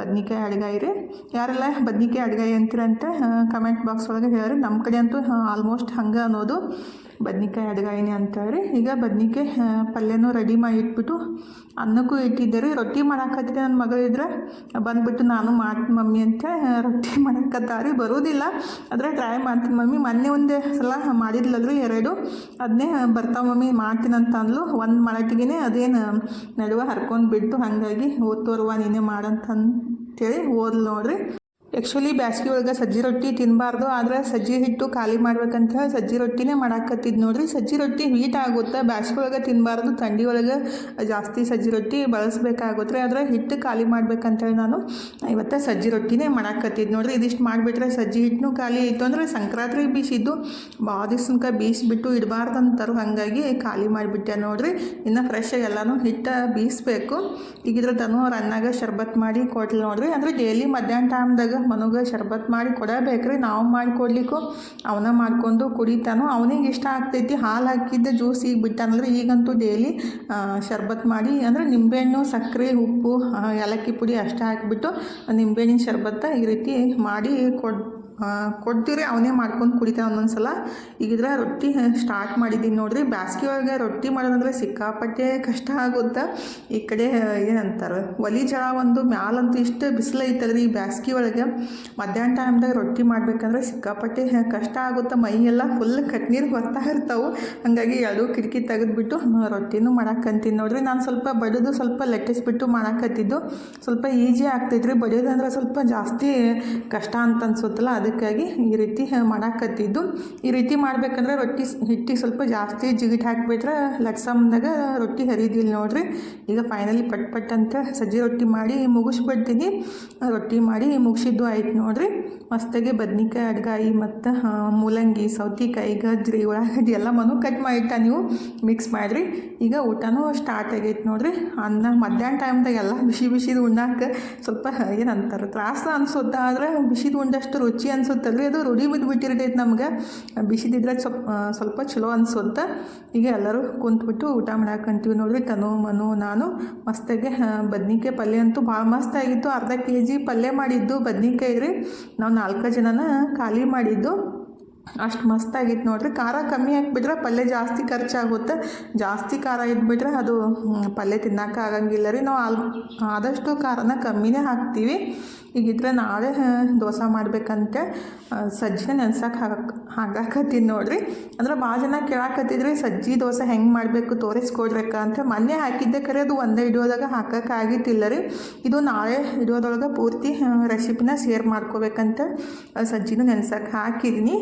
ಬದ್ನಿಕಾಯಿ ಅಡ್ಗಾಯಿ ರೀ. ಯಾರೆಲ್ಲ ಬದ್ನಿಕಾಯಿ ಅಡ್ಗಾಯಿ ಅಂತೀರಂತೆ ಅಂತ ಕಮೆಂಟ್ ಬಾಕ್ಸ್ ಒಳಗೆ ಹೇಳಿರಿ. ನಮ್ಮ ಕಡೆ ಅಂತೂ ಆಲ್ಮೋಸ್ಟ್ ಹಂಗೆ ಅನ್ನೋದು. ಬದ್ನಿಕಾಯಿ ಅಡ್ಗಾಯಿನೇ ಅಂತಾರೆ. ಈಗ ಬದ್ನಿಕಾಯಿ ಪಲ್ಯನೂ ರೆಡಿ ಮಾಡಿ ಇಟ್ಬಿಟ್ಟು ಅನ್ನಕ್ಕೂ ಇಟ್ಟಿದ್ದಾರೆ. ರೊಟ್ಟಿ ಮಾಡಾಕತ್ತಿದ್ದೆ ನನ್ನ ಮಗಳಿದ್ರೆ ಬಂದ್ಬಿಟ್ಟು ನಾನು ಮಾಡ್ತೀನಿ ಮಮ್ಮಿ ಅಂತ ರೊಟ್ಟಿ ಮಾಡಾಕತ್ತಾರೆ. ಬರೋದಿಲ್ಲ. ಆದರೆ ಟ್ರೈ ಮಾಡ್ತೀನಿ ಮಮ್ಮಿ. ಮೊನ್ನೆ ಒಂದೇ ಸಲ ಮಾಡಿದ್ಲಲ್ರಿ ಎರಡು. ಅದನ್ನೇ ಬರ್ತಾವ ಮಮ್ಮಿ, ಮಾಡ್ತೀನಿ ಅಂತ ಅಂದ್ಲು. ಒಂದು ಮಾಡಟ್ಟಿಗೆ ಅದೇನು ನಡುವೆ ಹರ್ಕೊಂಡು ಬಿಟ್ಟು ಹಾಗಾಗಿ ಓದ್ತೋರ್ವ ನೀನೇ ಮಾಡಂತ ಅಂತೇಳಿ ಓದ್ಲು ನೋಡ್ರಿ. ಆ್ಯಕ್ಚುಲಿ ಬ್ಯಾಸ್ಗೆ ಒಳಗೆ ಸಜ್ಜಿ ರೊಟ್ಟಿ ತಿನ್ನಬಾರ್ದು ಆದರೆ ಸಜ್ಜಿ ಹಿಟ್ಟು ಖಾಲಿ ಮಾಡ್ಬೇಕಂತ ಸಜ್ಜಿ ರೊಟ್ಟಿನೇ ಮಾಡಾಕತ್ತಿದ್ ನೋಡ್ರಿ. ಸಜ್ಜಿ ರೊಟ್ಟಿ ಹೀಟ್ ಆಗುತ್ತೆ. ಬ್ಯಾಸ್ಗೆ ಒಳಗೆ ತಿನ್ನಬಾರ್ದು ಥಂಡಿ ಒಳಗೆ ಜಾಸ್ತಿ ಸಜ್ಜಿ ರೊಟ್ಟಿ ಬಳಸಬೇಕಾಗುತ್ತೆ. ಆದರೆ ಹಿಟ್ಟು ಖಾಲಿ ಮಾಡ್ಬೇಕಂತೇಳಿ ನಾನು ಇವತ್ತು ಸಜ್ಜಿ ರೊಟ್ಟಿನೇ ಮಾಡಾಕತ್ತಿದ್ ನೋಡ್ರಿ. ಇದಿಷ್ಟು ಮಾಡಿಬಿಟ್ರೆ ಸಜ್ಜಿ ಹಿಟ್ಟು ಖಾಲಿ ಆಯಿತು ಅಂದರೆ ಸಂಕ್ರಾಂತಿ ಬೀಸಿದ್ದು ಭಾಳ ದಿವ್ಸನ್ಕ ಬೀಸಿಬಿಟ್ಟು ಇಡಬಾರ್ದು ಅಂತಾರೆ ಹಾಗಾಗಿ ಖಾಲಿ ಮಾಡಿಬಿಟ್ಟೆ ನೋಡ್ರಿ. ಇನ್ನು ಫ್ರೆಶ್ ಎಲ್ಲನೂ ಹಿಟ್ಟು ಬೀಸಬೇಕು. ಈಗಿದ್ರೆ ತನು ರನ್ನಾಗ ಶರ್ಬತ್ ಮಾಡಿ ಕೊಟ್ಲು ನೋಡ್ರಿ. ಅಂದರೆ ಡೈಲಿ ಮಧ್ಯಾಹ್ನ ಟೈಮ್ದಾಗ ಮನುಗೆ ಶರ್ಬತ್ ಮಾಡಿ ಕೊಡಬೇಕ್ರಿ, ನಾವು ಮಾಡಿ ಕೊಡ್ಲಿಕ್ಕೂ ಅವನ ಮಾಡ್ಕೊಂಡು ಕುಡಿತಾನೋ. ಅವನಿಗೆ ಇಷ್ಟ ಆಗ್ತೈತಿ, ಹಾಲು ಹಾಕಿದ್ದ ಜ್ಯೂಸ್ ಈಗ ಬಿಟ್ಟಾನಂದ್ರೆ ಈಗಂತೂ ಡೈಲಿ ಶರ್ಬತ್ ಮಾಡಿ, ಅಂದರೆ ನಿಂಬೆಹಣ್ಣು ಸಕ್ಕರೆ ಉಪ್ಪು ಏಲಕ್ಕಿ ಪುಡಿ ಅಷ್ಟೇ ಹಾಕಿಬಿಟ್ಟು ನಿಂಬೆಹಣ್ಣಿನ ಶರ್ಬತ್ತ ಈ ರೀತಿ ಮಾಡಿ ಕೊಡ್ ಕೊಡ್ತೀವಿ ಅವನೇ ಮಾಡ್ಕೊಂಡು ಕುಡಿತಾ ಒಂದೊಂದು ಸಲ ಈಗಿದ್ರೆ ರೊಟ್ಟಿ ಸ್ಟಾರ್ಟ್ ಮಾಡಿದ್ದೀನಿ ನೋಡ್ರಿ. ಬ್ಯಾಸ್ಗೆ ಒಳಗೆ ರೊಟ್ಟಿ ಮಾಡೋದಂದ್ರೆ ಸಿಕ್ಕಾಪಟ್ಟೆ ಕಷ್ಟ ಆಗುತ್ತೆ. ಈ ಕಡೆ ಏನಂತಾರೆ, ಒಲಿ ಜಳ ಒಂದು ಮ್ಯಾಲಂತೂ ಇಷ್ಟು ಬಿಸಿಲು ಐತಲ್ರಿ ಈ ಬ್ಯಾಸ್ಗೆ ಒಳಗೆ. ಮಧ್ಯಾಹ್ನ ಟೈಮ್ದಾಗ ರೊಟ್ಟಿ ಮಾಡ್ಬೇಕಂದ್ರೆ ಸಿಕ್ಕಾಪಟ್ಟೆ ಕಷ್ಟ ಆಗುತ್ತೆ. ಮೈ ಎಲ್ಲ ಫುಲ್ ಕಟ್ನೀರು ಬರ್ತಾ ಇರ್ತಾವೆ. ಹಾಗಾಗಿ ಎರಡು ಕಿಟಕಿ ತೆಗೆದುಬಿಟ್ಟು ರೊಟ್ಟಿನೂ ಮಾಡಾಕಂತೀನಿ ನೋಡ್ರಿ. ನಾನು ಸ್ವಲ್ಪ ಬಡಿದು, ಸ್ವಲ್ಪ ಲಟ್ಟಿಸ್ಬಿಟ್ಟು ಮಾಡಾಕತ್ತಿದ್ದು ಸ್ವಲ್ಪ ಈಜಿ ಆಗ್ತೈತ್ರಿ. ಬಡಿಯೋದಂದ್ರೆ ಸ್ವಲ್ಪ ಜಾಸ್ತಿ ಕಷ್ಟ ಅಂತ ಅನ್ಸುತ್ತಲ್ಲ, ಅದಕ್ಕೆ ಅದಕ್ಕಾಗಿ ಈ ರೀತಿ ಮಾಡಾಕತ್ತಿದ್ದು. ಈ ರೀತಿ ಮಾಡಬೇಕಂದ್ರೆ ರೊಟ್ಟಿ ಹಿಟ್ಟಿಗೆ ಸ್ವಲ್ಪ ಜಾಸ್ತಿ ಜಿಗಿಟ್ ಹಾಕಿಬಿಟ್ರೆ ಲಟ್ಸಮ್ದಾಗ ರೊಟ್ಟಿ ಹರಿದಿಲ್ಲ ನೋಡ್ರಿ. ಈಗ ಫೈನಲಿ ಪಟ್ ಪಟ್ ಅಂತ ಸಜ್ಜಿ ರೊಟ್ಟಿ ಮಾಡಿ ಮುಗಿಸ್ಬಿಡ್ತೀನಿ. ರೊಟ್ಟಿ ಮಾಡಿ ಮುಗಿಸಿದ್ದು ಆಯ್ತು ನೋಡ್ರಿ. ಮಸ್ತಾಗಿ ಬದ್ನಿಕಾಯಿ ಅಡ್ಗಾಯಿ ಮತ್ತು ಮೂಲಂಗಿ, ಸೌತೆಕಾಯಿ, ಗಜ್ರಿ, ಉಳ್ಳಾಗಡ್ಡಿ ಎಲ್ಲ ಮನು ಕಟ್ ಮಾಡಿಟ್ಟ ನೀವು ಮಿಕ್ಸ್ ಮಾಡಿರಿ. ಈಗ ಊಟನೂ ಸ್ಟಾರ್ಟ್ ಆಗೈತೆ ನೋಡಿರಿ. ಅನ್ನ ಮಧ್ಯಾಹ್ನ ಟೈಮ್ದಾಗ ಎಲ್ಲ ಬಿಸಿ ಬಿಸಿದು ಉಣ್ಣಾಕ ಸ್ವಲ್ಪ ಏನಂತಾರೆ ತ್ರಾಸ ಅನ್ಸುತ್ತೆ ಆದ್ರೆ ಬಿಸಿದು ಉಂಡಷ್ಟು ರುಚಿ ಅನ್ಸುತ್ತಲ್ರಿ. ಅದು ರೂಢಿ ಬಿದ್ದು ಬಿಟ್ಟಿರ್ತೈತೆ ನಮ್ಗೆ. ಬಿಸಿದಿದ್ರೆ ಸ್ವಲ್ಪ ಸ್ವಲ್ಪ ಚಲೋ ಅನ್ಸುತ್ತೆ. ಈಗ ಎಲ್ಲರೂ ಕುಂತ್ಬಿಟ್ಟು ಊಟ ಮಾಡಾಕಂತೀವಿ ನೋಡ್ರಿ. ತನು, ಮನು, ನಾನು ಮಸ್ತಾಗೆ ಬದ್ನಿಕಾಯಿ ಪಲ್ಯ ಅಂತೂ ಭಾಳ ಮಸ್ತ್ ಆಗಿತ್ತು. ಅರ್ಧ ಕೆ ಜಿ ಪಲ್ಯ ಮಾಡಿದ್ದು ಬದ್ನಿಕಾಯಿ ರೀ. ನಾವು ನಾಲ್ಕು ಜನನ ಖಾಲಿ ಮಾಡಿದ್ದು. ಅಷ್ಟು ಮಸ್ತಾಗಿತ್ತು ನೋಡ್ರಿ. ಖಾರ ಕಮ್ಮಿ ಹಾಕ್ಬಿಟ್ರೆ ಪಲ್ಯ ಜಾಸ್ತಿ ಖರ್ಚಾಗುತ್ತೆ. ಜಾಸ್ತಿ ಖಾರ ಇದ್ಬಿಟ್ರೆ ಅದು ಪಲ್ಯ ತಿನ್ನೋಕ್ಕಾಗಂಗಿಲ್ಲ ರೀ. ನಾವು ಆಲ್, ಆದಷ್ಟು ಖಾರನ ಕಮ್ಮಿನೇ ಹಾಕ್ತೀವಿ. ಈಗಿದ್ರೆ ನಾಳೆ ದೋಸೆ ಮಾಡ್ಬೇಕಂತ. ಸಜ್ಜೆ ನೆನ್ಸಕ್ಕೆ ಹಾಕಾಕತ್ತೀನಿ ನೋಡ್ರಿ. ಅಂದ್ರೆ ಭಾಳ ಜನ ಕೇಳಾಕತ್ತಿದ್ರಿ ಸಜ್ಜಿ ದೋಸೆ ಹೆಂಗೆ ಮಾಡಬೇಕು ತೋರಿಸ್ಕೊಡ್ರಕ್ಕ ಅಂತ ಮೊನ್ನೆ ಹಾಕಿದ್ದೆ ಕರೆ ಅದು ಒಂದೇ ಹಿಡಿಯೋದಾಗ ಹಾಕಕ್ಕೆ ಆಗಿತ್ತಿಲ್ಲ ರೀ. ಇದು ನಾಳೆ ಹಿಡಿಯೋದೊಳಗೆ ಪೂರ್ತಿ ರೆಸಿಪಿನ ಶೇರ್ ಮಾಡ್ಕೋಬೇಕಂತ. ಸಜ್ಜಿನ ನೆನ್ಸಕ್ಕೆ ಹಾಕಿದ್ದೀನಿ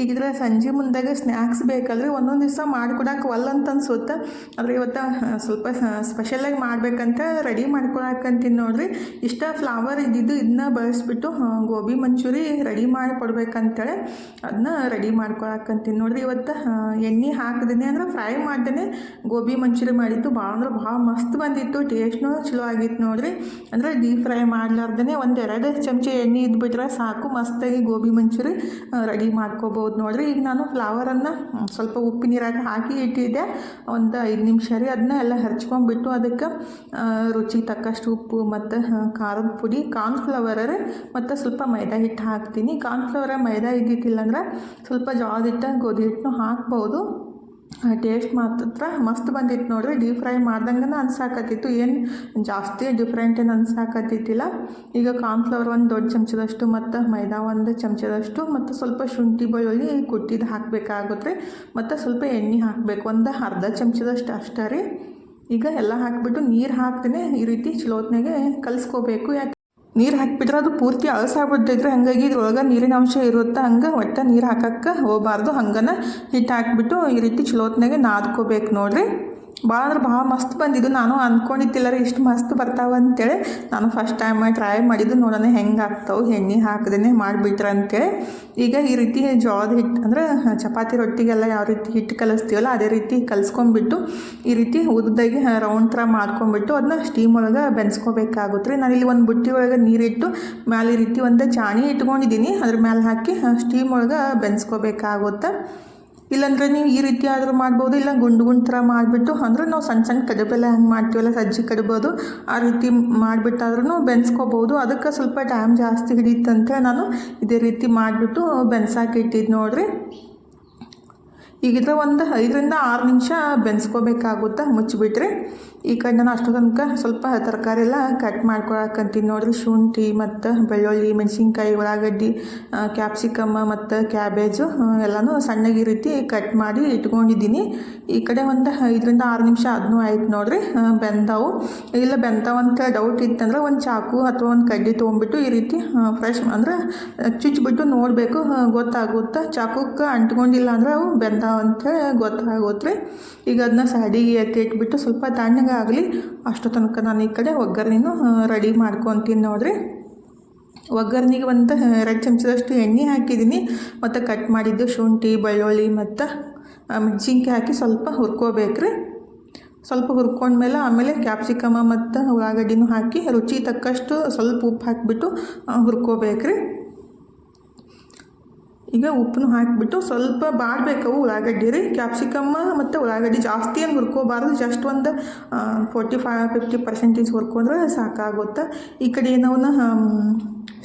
ಈಗಿದ್ರೆ ಸಂಜೆ ಮುಂದಾಗ ಸ್ನ್ಯಾಕ್ಸ್ ಬೇಕಲ್ರಿ. ಒಂದೊಂದು ದಿವಸ ಮಾಡ್ಕೊಡಕ್ಕೆ ಒಲ್ಲ ಅಂತ ಅನ್ಸುತ್ತೆ ಆದರೆ ಇವತ್ತು ಸ್ವಲ್ಪ ಸ್ಪೆಷಲಾಗಿ ಮಾಡ್ಬೇಕಂತ ರೆಡಿ ಮಾಡ್ಕೊಳಕಂತೀನಿ ನೋಡ್ರಿ. ಇಷ್ಟ ಫ್ಲವರ್ ಇದ್ದಿದ್ದು ಇದನ್ನ ಬಳಸ್ಬಿಟ್ಟು ಗೋಬಿ ಮಂಚೂರಿ ರೆಡಿ ಮಾಡಿ ಕೊಡ್ಬೇಕಂತೇಳಿ ಅದನ್ನ ರೆಡಿ ಮಾಡ್ಕೊಳಕಂತೀನಿ. ನೋಡ್ರಿ ಇವತ್ತು ಎಣ್ಣೆ ಹಾಕಿದೇನೆ ಅಂದ್ರೆ ಫ್ರೈ ಮಾಡ್ದೇ ಗೋಬಿ ಮಂಚೂರಿ ಮಾಡಿತ್ತು ಭಾಳ ಅಂದ್ರೆ ಭಾಳ ಮಸ್ತ್ ಬಂದಿತ್ತು, ಟೇಸ್ಟ್ನೂ ಚಲೋ ಆಗಿತ್ತು ನೋಡಿರಿ. ಅಂದರೆ ಡೀಪ್ ಫ್ರೈ ಮಾಡ್ಲಾರ್ದೇ ಒಂದು ಎರಡು ಚಮಚ ಎಣ್ಣೆ ಇದ್ಬಿಟ್ರೆ ಸಾಕು, ಮಸ್ತಾಗಿ ಗೋಬಿ ಮಂಚೂರಿ ರೆಡಿ ಮಾಡ್ಕೋಬೋದು ನೋಡಿರಿ. ಈಗ ನಾನು ಫ್ಲವರನ್ನು ಸ್ವಲ್ಪ ಉಪ್ಪು ನೀರಾಗಿ ಹಾಕಿ ಇಟ್ಟಿದ್ದೆ. ಒಂದು ಐದು ನಿಮಿಷ ರೀ ಅದನ್ನ ಎಲ್ಲ ಹರ್ಚ್ಕೊಂಡ್ಬಿಟ್ಟು ಅದಕ್ಕೆ ರುಚಿ ತಕ್ಕಷ್ಟು ಉಪ್ಪು ಮತ್ತು ಖಾರದ ಪುಡಿ ಕಾರ್ನ್ಫ್ಲವರ್ ರೀ ಮತ್ತು ಸ್ವಲ್ಪ ಮೈದಾ ಹಿಟ್ಟು ಹಾಕ್ತೀನಿ. ಕಾರ್ನ್ಫ್ಲವರ ಮೈದಾ ಇದ್ದಿದ್ದಿಲ್ಲ ಅಂದ್ರೆ ಸ್ವಲ್ಪ ಜೋಳದ ಹಿಟ್ಟು, ಗೋಧಿ ಹಿಟ್ಟನ್ನು ಹಾಕ್ಬೋದು. ಟೇಸ್ಟ್ ಮಾತ್ರ ಮಸ್ತ್ ಬಂದಿತ್ತು ನೋಡಿರಿ. ಡೀಪ್ ಫ್ರೈ ಮಾಡ್ದಂಗೆ ಅನ್ಸಾಕತ್ತಿತ್ತು. ಏನು ಜಾಸ್ತಿ ಡಿಫ್ರೆಂಟ್ ಏನು ಅನ್ಸಾಕತ್ತಿತ್ತಿಲ್ಲ. ಈಗ ಕಾರ್ನ್ಫ್ಲವರ್ ಒಂದು ದೊಡ್ಡ ಚಮಚದಷ್ಟು, ಮತ್ತು ಮೈದಾ ಒಂದು ಚಮಚದಷ್ಟು, ಮತ್ತು ಸ್ವಲ್ಪ ಶುಂಠಿ ಬೆಳ್ಳುಳ್ಳಿ ಕುಟ್ಟಿದ್ದು ಹಾಕಬೇಕಾಗುತ್ತೆ. ಮತ್ತು ಸ್ವಲ್ಪ ಎಣ್ಣೆ ಹಾಕಬೇಕು. ಒಂದು ಅರ್ಧ ಚಮಚದಷ್ಟು ಅಷ್ಟೇ ರೀ. ಈಗ ಎಲ್ಲ ಹಾಕಿಬಿಟ್ಟು ನೀರು ಹಾಕ್ತೀನಿ. ಈ ರೀತಿ ಚಲೋತ್ನಾಗೆ ಕಲಿಸ್ಕೋಬೇಕು. ಯಾಕೆ ನೀರು ಹಾಕಿಬಿಟ್ರೆ ಅದು ಪೂರ್ತಿ ಅಳಸಾಗ್ಬಿಡ್ತೈತ್ರಿ ಹಾಗಾಗಿ ಇದ್ರೊಳಗೆ ನೀರಿನ ಅಂಶ ಇರುತ್ತೆ ಹಂಗೆ ಒಟ್ಟು ನೀರು ಹಾಕಕ್ಕೆ ಹೋಗಬಾರ್ದು. ಹಂಗನ ಹಿಟ್ಟು ಹಾಕ್ಬಿಟ್ಟು ಈ ರೀತಿ ಚಲೋತ್ನಾಗೆ ನಾದ್ಕೋಬೇಕು ನೋಡ್ರಿ. ಭಾಳ ಅಂದ್ರೆ ಭಾಳ ಮಸ್ತ್ ಬಂದಿದ್ದು. ನಾನು ಅಂದ್ಕೊಂಡಿದ್ದಿಲ್ಲ ಇಷ್ಟು ಮಸ್ತ್ ಬರ್ತಾವ ಅಂತೇಳಿ. ನಾನು ಫಸ್ಟ್ ಟೈಮ್ ಟ್ರೈ ಮಾಡಿದ್ದು ನೋಡೋಣ ಹೆಂಗೆ ಆಗ್ತಾವೆ, ಎಣ್ಣೆ ಹಾಕದೇ ಮಾಡಿಬಿಟ್ರೆ ಅಂತೇಳಿ. ಈಗ ಈ ರೀತಿ ಜೋಳದ ಹಿಟ್ಟು ಅಂದ್ರೆ, ಚಪಾತಿ ರೊಟ್ಟಿಗೆಲ್ಲ ಯಾವ ರೀತಿ ಹಿಟ್ಟು ಕಲಿಸ್ತೀವಲ್ಲ, ಅದೇ ರೀತಿ ಕಲಿಸ್ಕೊಂಡ್ಬಿಟ್ಟು, ಈ ರೀತಿ ಉದ್ದಾಗಿ ರೌಂಡ್ ಥರ ಮಾಡ್ಕೊಂಡ್ಬಿಟ್ಟು ಅದನ್ನ ಸ್ಟೀಮ್ ಒಳಗೆ ಬೆನ್ಸ್ಕೋಬೇಕಾಗುತ್ತೆ ರೀ. ನಾನಿಲ್ಲಿ ಒಂದು ಬುಟ್ಟಿ ಒಳಗೆ ನೀರಿಟ್ಟು, ಮ್ಯಾಲೆ ಈ ರೀತಿ ಒಂದು ಚಾಣಿ ಇಟ್ಕೊಂಡಿದ್ದೀನಿ. ಅದ್ರ ಮೇಲೆ ಹಾಕಿ ಸ್ಟೀಮ್ ಒಳಗೆ ಬೆನ್ಸ್ಕೋಬೇಕಾಗುತ್ತೆ. ಇಲ್ಲಾಂದ್ರೆ ನೀವು ಈ ರೀತಿ ಆದರೂ ಮಾಡ್ಬೋದು, ಇಲ್ಲ ಗುಂಡು ಗುಂಡು ಥರ ಮಾಡಿಬಿಟ್ಟು ಅಂದ್ರೆ ನಾವು ಸಣ್ಣ ಸಣ್ಣ ಕಡುಬೆಲ್ಲ ಹೆಂಗೆ ಮಾಡ್ತೀವಲ್ಲ, ಸಜ್ಜಿ ಕಡಬೋದು, ಆ ರೀತಿ ಮಾಡಿಬಿಟ್ಟಾದ್ರೂ ಬೆನ್ಸ್ಕೋಬೋದು. ಅದಕ್ಕೆ ಸ್ವಲ್ಪ ಟೈಮ್ ಜಾಸ್ತಿ ಹಿಡಿಯುತ್ತಂತ ನಾನು ಇದೇ ರೀತಿ ಮಾಡಿಬಿಟ್ಟು ಬೆನ್ಸಾಕಿಟ್ಟಿದ್ದು ನೋಡ್ರಿ. ಈಗಿದ್ರೆ ಒಂದು ಐದರಿಂದ ಆರು ನಿಮಿಷ ಬೆನ್ಸ್ಕೋಬೇಕಾಗುತ್ತೆ, ಮುಚ್ಚಿಬಿಟ್ರೆ. ಈ ಕಡೆ ನಾನು ಅಷ್ಟು ತನಕ ಸ್ವಲ್ಪ ತರಕಾರಿ ಎಲ್ಲ ಕಟ್ ಮಾಡ್ಕೊಳಕಂತೀನಿ ನೋಡಿರಿ. ಶುಂಠಿ ಮತ್ತು ಬೆಳ್ಳುಳ್ಳಿ, ಮೆಣಸಿನ್ಕಾಯಿ, ಉಳ್ಳಾಗಡ್ಡಿ ಕ್ಯಾಪ್ಸಿಕಮ್ ಮತ್ತು ಕ್ಯಾಬೇಜು ಎಲ್ಲನೂ ಸಣ್ಣಗೆ ಈ ರೀತಿ ಕಟ್ ಮಾಡಿ ಇಟ್ಕೊಂಡಿದ್ದೀನಿ. ಈ ಕಡೆ ಒಂದು ಐದರಿಂದ ಆರು ನಿಮಿಷ ಅದನ್ನೂ ಆಯ್ತು ನೋಡಿರಿ. ಬೆಂದವು. ಇಲ್ಲ, ಬೆಂದವಂತ ಡೌಟ್ ಇತ್ತಂದ್ರೆ ಒಂದು ಚಾಕು ಅಥವಾ ಒಂದು ಕಡ್ಡಿ ತೊಗೊಂಬಿಟ್ಟು ಈ ರೀತಿ ಫ್ರೆಶ್ ಅಂದ್ರೆ ಚುಚ್ಚಿಬಿಟ್ಟು ನೋಡಬೇಕು ಗೊತ್ತಾಗುತ್ತೆ. ಚಾಕುಕ್ಕೆ ಅಂಟ್ಕೊಂಡಿಲ್ಲ ಅಂದ್ರೆ ಅವು ಬೆಂದಾವಂತ ಗೊತ್ತಾಗೋತ್ರಿ ಈಗ ಅದನ್ನ ಸೈಡಿಗೆ ಎತ್ತಿ ಇಟ್ಬಿಟ್ಟು ಸ್ವಲ್ಪ ತಣ್ಣಗಾಗಲಿ ಅಷ್ಟು ತನಕ ನಾನು ಈ ಕಡೆ ಒಗ್ಗರಣೆನೂ ರೆಡಿ ಮಾಡ್ಕೊತೀನಿ ನೋಡ್ರಿ. ಒಗ್ಗರಣೆಗೆ ಒಂದು ಎರಡು ಚಮಚದಷ್ಟು ಎಣ್ಣೆ ಹಾಕಿದ್ದೀನಿ. ಮತ್ತು ಕಟ್ ಮಾಡಿದ್ದು ಶುಂಠಿ, ಬೆಳ್ಳುಳ್ಳಿ ಮತ್ತು ಮೆಣಸಿನ್ಕಾಯಿ ಹಾಕಿ ಸ್ವಲ್ಪ ಹುರ್ಕೋಬೇಕ್ರಿ. ಸ್ವಲ್ಪ ಹುರ್ಕೊಂಡ್ಮೇಲೆ ಆಮೇಲೆ ಕ್ಯಾಪ್ಸಿಕಮ ಮತ್ತು ಉಳ್ಳಾಗಡ್ಡಿನೂ ಹಾಕಿ ರುಚಿ ತಕ್ಕಷ್ಟು ಸ್ವಲ್ಪ ಉಪ್ಪು ಹಾಕಿಬಿಟ್ಟು ಹುರ್ಕೋಬೇಕ್ರಿ. ಈಗ ಉಪ್ಪನ್ನು ಹಾಕಿಬಿಟ್ಟು ಸ್ವಲ್ಪ ಬಾಡಬೇಕವು ಉಳ್ಳಾಗಡ್ಡಿ ರೀ ಕ್ಯಾಪ್ಸಿಕಮ್ಮ ಮತ್ತು ಉಳ್ಳಾಗಡ್ಡಿ ಜಾಸ್ತಿ ಏನು ಹುರ್ಕೋಬಾರ್ದು. ಜಸ್ಟ್ ಒಂದು ಫೋರ್ಟಿ ಫೈವ್ ಫಿಫ್ಟಿ ಪರ್ಸೆಂಟೇಜ್ ಹುರ್ಕೊಂಡ್ರೆ ಸಾಕಾಗುತ್ತೆ. ಈ ಕಡೆ ಏನವನ್ನ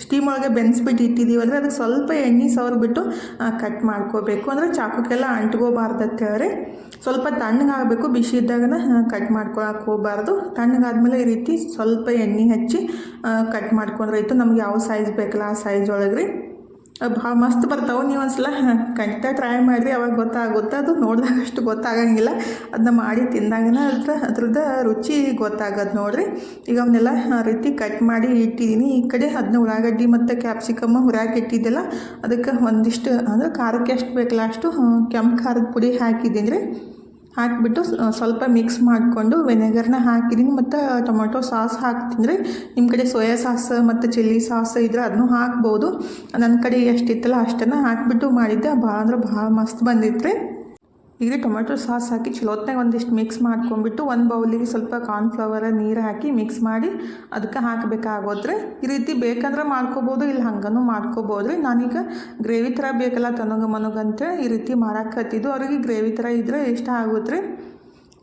ಸ್ಟೀಮ್ ಒಳಗೆ ಬೆನ್ಸ್ಬಿಟ್ಟು ಇಟ್ಟಿದ್ದೀವಲ್ರಿ, ಅದಕ್ಕೆ ಸ್ವಲ್ಪ ಎಣ್ಣೆ ಸವರ್ಬಿಟ್ಟು ಕಟ್ ಮಾಡ್ಕೋಬೇಕು. ಅಂದರೆ ಚಾಕುಕ್ಕೆಲ್ಲ ಹೇಳಿ ಸ್ವಲ್ಪ ತಣ್ಣಗಾಗಬೇಕು ಬಿಸಿ ಇದ್ದಾಗನ ಕಟ್ ಮಾಡ್ಕೊಳಕ್ಕೆ ಹೋಗಬಾರ್ದು. ತಣ್ಣಗಾದ್ಮೇಲೆ ಈ ರೀತಿ ಸ್ವಲ್ಪ ಎಣ್ಣೆ ಹಚ್ಚಿ ಕಟ್ ಮಾಡ್ಕೊಂಡ್ರೆ ಆಯಿತು. ನಮ್ಗೆ ಯಾವ ಸೈಜ್ ಬೇಕಲ್ಲ ಆ ಸೈಜ್ ಒಳಗೆ ರೀ. ಭಾಳ ಮಸ್ತ್ ಬರ್ತಾವೆ ನೀವು ಒಂದ್ಸಲ. ಖಂಡಿತ ಟ್ರೈ ಮಾಡಿರಿ, ಅವಾಗ ಗೊತ್ತಾಗುತ್ತೆ. ಅದು ನೋಡಿದಾಗ ಅಷ್ಟು ಗೊತ್ತಾಗಂಗಿಲ್ಲ. ಅದನ್ನ ಮಾಡಿ ತಿಂದಾಗನ ಅದ್ರ, ಅದ್ರದ್ದು ರುಚಿ ಗೊತ್ತಾಗೋದು ನೋಡಿರಿ. ಈಗ ಅವನ್ನೆಲ್ಲ ರೀತಿ ಕಟ್ ಮಾಡಿ ಇಟ್ಟಿದ್ದೀನಿ ಈ ಕಡೆ ಅದನ್ನ ಉಳ್ಳಾಗಡ್ಡಿ ಮತ್ತು ಕ್ಯಾಪ್ಸಿಕಮ್ಮ ಹುರಾಕಿ ಇಟ್ಟಿದ್ದೆಲ್ಲ. ಅದಕ್ಕೆ ಒಂದಿಷ್ಟು, ಅಂದರೆ ಖಾರಕ್ಕೆ ಎಷ್ಟು ಬೇಕಲ್ಲ ಅಷ್ಟು ಕೆಂಪು ಖಾರದ ಪುಡಿ ಹಾಕಿದ್ದೀನಿ ರೀ. ಹಾಕಿಬಿಟ್ಟು ಸ್ವಲ್ಪ ಮಿಕ್ಸ್ ಮಾಡಿಕೊಂಡು ವೆನೆಗರ್ನ ಹಾಕಿದ್ದೀನಿ ಮತ್ತು ಟೊಮೊಟೊ ಸಾಸ್ ಹಾಕ್ತಿದ್ರೆ ನಿಮ್ಮ ಕಡೆ ಸೋಯಾ ಸಾಸ್ ಮತ್ತು ಚಿಲ್ಲಿ ಸಾಸ್ ಇದ್ರೆ ಅದನ್ನು ಹಾಕ್ಬೋದು. ನನ್ನ ಕಡೆ ಎಷ್ಟಿತ್ತಲ್ಲ ಅಷ್ಟನ್ನು ಹಾಕಿಬಿಟ್ಟು ಮಾಡಿದ್ದೆ. ಭಾಳ ಅಂದ್ರೆ ಭಾಳ ಮಸ್ತ್ ಬಂದಿತ್ತು ರೀ ಈಗ ಟೊಮೆಟೊ ಸಾಸ್ ಹಾಕಿ ಚಲೋತ್ನಾಗ ಒಂದಿಷ್ಟು ಮಿಕ್ಸ್ ಮಾಡ್ಕೊಂಬಿಟ್ಟು ಒಂದು ಬೌಲಿಗೆ ಸ್ವಲ್ಪ ಕಾರ್ನ್ಫ್ಲವರ ನೀರು ಹಾಕಿ ಮಿಕ್ಸ್ ಮಾಡಿ ಅದಕ್ಕೆ ಹಾಕಬೇಕಾಗೋದ್ರೆ ಈ ರೀತಿ ಬೇಕಂದ್ರೆ ಮಾಡ್ಕೋಬೋದು, ಇಲ್ಲ ಹಂಗನೂ ಮಾಡ್ಕೋಬೋದು. ರೀ ನಾನೀಗ ಗ್ರೇವಿ ಥರ ಬೇಕಲ್ಲ ತನಗ ಮನಗಂತ ಈ ರೀತಿ ಮಾಡಕ್ಕೆ ಹತ್ತಿದ್ದು. ಅವ್ರಿಗೆ ಗ್ರೇವಿ ಥರ ಇದ್ರೆ ಇಷ್ಟ ಆಗುತ್ತೆ ರೀ